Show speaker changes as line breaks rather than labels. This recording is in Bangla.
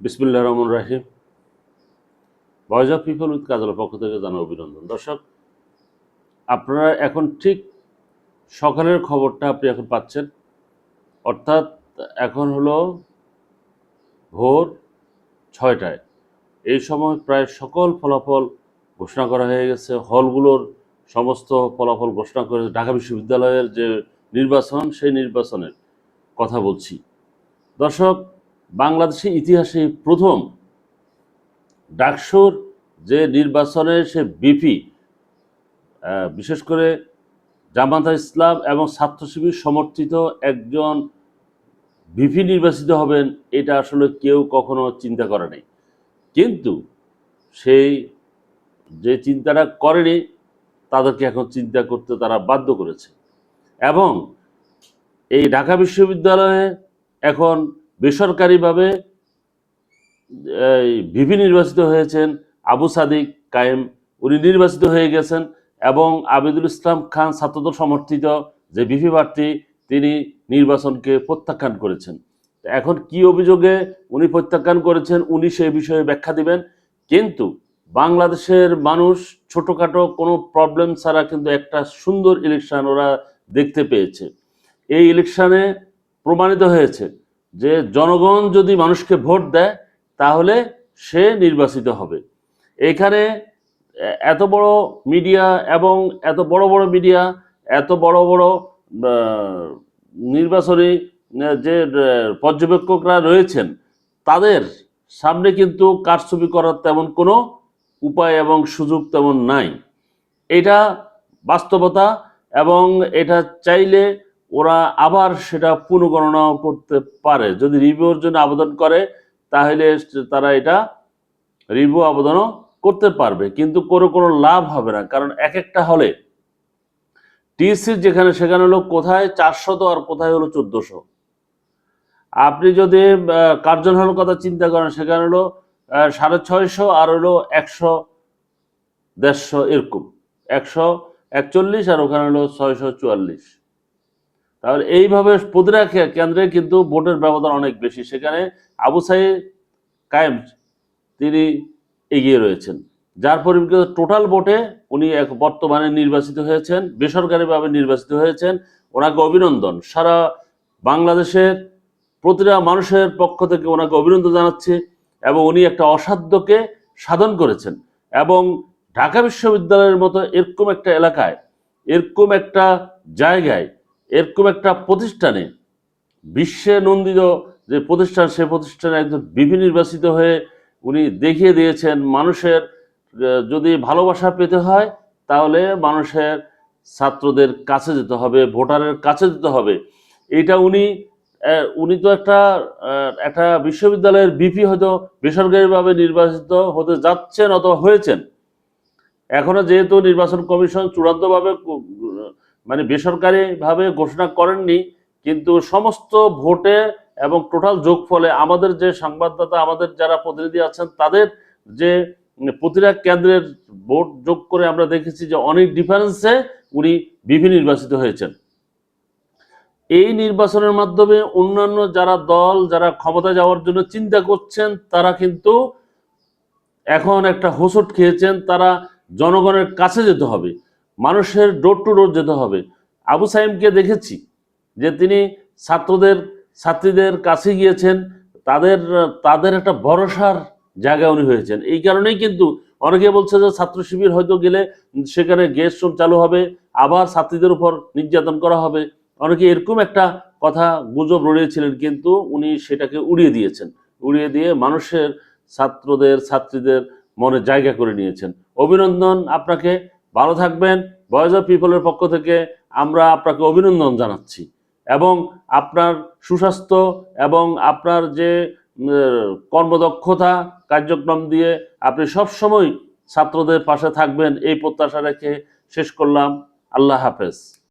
বিসমুল্লাহ রহমান রাহিম। ভয়েস অফ পিপল উইথ কাজলের পক্ষ থেকে জানা অভিনন্দন। দর্শক, আপনারা এখন ঠিক সকালের খবরটা আপনি এখন পাচ্ছেন। অর্থাৎ এখন হলো ভোর ছয়টায়। এই সময় প্রায় সকল ফলাফল ঘোষণা করা হয়ে গেছে। হলগুলোর সমস্ত ফলাফল ঘোষণা করে ঢাকা বিশ্ববিদ্যালয়ের যে নির্বাচন, সেই নির্বাচনের কথা বলছি। দর্শক বাংলাদেশের ইতিহাসে প্রথম ডাকসুর যে নির্বাচনে সে বিপি বিশেষ করে জামাতা ইসলাম এবং ছাত্র শিবির সমর্থিত একজন ভিপি নির্বাচিত হবেন, এটা আসলে কেউ কখনো চিন্তা করে নাই। কিন্তু সেই যে চিন্তাটা করেনি, তাদেরকে এখন চিন্তা করতে তারা বাধ্য করেছে। এবং এই ঢাকা বিশ্ববিদ্যালয়ে এখন বেসরকারিভাবে ভিপি নির্বাচিত হয়েছেন, আবু সাদিক কায়েম, উনি নির্বাচিত হয়ে গেছেন এবং আবিদুল ইসলাম খান ছাত্রদল সমর্থিত যে ভিপি প্রার্থী, তিনি নির্বাচনকে প্রত্যাখ্যান করেছেন। এখন কি অভিযোগে উনি প্রত্যাখ্যান করেছেন, উনি সেই বিষয়ে ব্যাখ্যা দিবেন। কিন্তু বাংলাদেশের মানুষ ছোটোখাটো কোনো প্রবলেম ছাড়া কিন্তু একটা সুন্দর ইলেকশন ওরা দেখতে পেয়েছে। এই ইলেকশানে প্রমাণিত হয়েছে যে জনগণ যদি মানুষকে ভোট দেয়, তাহলে সে নির্বাচিত হবে। এখানে এত বড় মিডিয়া এবং এত বড় বড় মিডিয়া, এত বড় বড় নির্বাচনী যে পর্যবেক্ষকরা রয়েছেন, তাদের সামনে কিন্তু কারচুপি করার তেমন কোনো উপায় এবং সুযোগ তেমন নাই। এটা বাস্তবতা এবং এটা চাইলে ওরা আবার সেটা পুনঃগণনাও করতে পারে। যদি রিভিউর জন্য আবেদন করে, তাহলে তারা এটা রিভিউ আবেদনও করতে পারবে। কিন্তু কোনো কোনো লাভ হবে না। কারণ এক একটা হলে টিএসসির যেখানে সেখানে হলো কোথায়? চারশত আর কোথায় হলো চোদ্দশো। আপনি যদি কার্জন হলের কথা চিন্তা করেন, সেখানে হলো সাড়ে ছয়শো আর হলো একশো দেড়শো এরকম। একশো একচল্লিশ আর ওখানে হলো ছয়শো চুয়াল্লিশ। তাহলে এইভাবে প্রতিটা কেন্দ্রে কিন্তু ভোটের ব্যবধান অনেক বেশি। সেখানে আবু সাইদ কায়েম, তিনি এগিয়ে রয়েছেন। যার পরিপ্রেক্ষিতে টোটাল ভোটে উনি এক বর্তমানে নির্বাচিত হয়েছেন, বেসরকারিভাবে নির্বাচিত হয়েছেন। ওনাকে অভিনন্দন। সারা বাংলাদেশের প্রতিটা মানুষের পক্ষ থেকে ওনাকে অভিনন্দন জানাচ্ছি এবং উনি একটা অসাধ্যকে সাধন করেছেন এবং ঢাকা বিশ্ববিদ্যালয়ের মতো এরকম একটা এলাকায়, এরকম একটা জায়গায় এরকম একটা প্রতিষ্ঠানে, বিশ্বে নন্দিত যে প্রতিষ্ঠান, সে প্রতিষ্ঠানে একজন বিভি নির্বাচিত হয়ে উনি দেখিয়ে দিয়েছেন মানুষের যদি ভালোবাসা পেতে হয়, তাহলে মানুষের ছাত্রদের কাছে যেতে হবে, ভোটারের কাছে যেতে হবে। এটা উনি উনি তো একটা একটা বিশ্ববিদ্যালয়ের বিপি হয়তো বেসরকারিভাবে নির্বাচিত হতে যাচ্ছেন অথবা হয়েছেন। এখনও যেহেতু নির্বাচন কমিশন চূড়ান্তভাবে মানে বেসরকারিভাবে ঘোষণা করেননি, কিন্তু সমস্ত ভোটে এবং টোটাল যোগফলে আমাদের যে সংবাদদাতা, আমাদের যারা প্রতিনিধি আছেন, তাদের যে প্রতিটা কেন্দ্রের ভোট যোগ করে আমরা দেখেছি যে অনেক ডিফারেন্সে উনি বিভি নির্বাচিত হয়েছেন। এই নির্বাচনের মাধ্যমে অন্যান্য যারা দল, যারা ক্ষমতা যাওয়ার জন্য চিন্তা করছেন, তারা কিন্তু এখন একটা হোঁচট খেয়েছেন, তারা জনগণের কাছে যেতে হবে। মানুষের ডোর টু ডোর যেতে হবে। আবু সাইমকে দেখেছি যে তিনি ছাত্রদের, ছাত্রীদের কাছে গিয়েছেন, তাদের তাদের একটা ভরসার জায়গা উনি হয়েছেন। এই কারণেই কিন্তু অনেকে বলছে যে ছাত্র শিবির হয়তো গেলে সেখানে গেস্ট রুম চালু হবে, আবার ছাত্রীদের উপর নির্যাতন করা হবে। অনেকে এরকম একটা কথা গুজব রড়িয়েছিলেন, কিন্তু উনি সেটাকে উড়িয়ে দিয়েছেন। উড়িয়ে দিয়ে মানুষের, ছাত্রদের, ছাত্রীদের মনে জায়গা করে নিয়েছেন। অভিনন্দন আপনাকে। ভালো থাকবেন ভয়েস অফ পিপলের পক্ষ থেকে আমরা আপনাকে অভিনন্দন জানাচ্ছি। এবং আপনার সুস্বাস্থ্য এবং আপনার যে কর্মদক্ষতা কার্যক্রম দিয়ে আপনি সবসময় ছাত্রদের পাশে থাকবেন, এই প্রত্যাশা রেখে শেষ করলাম। আল্লাহ হাফেজ।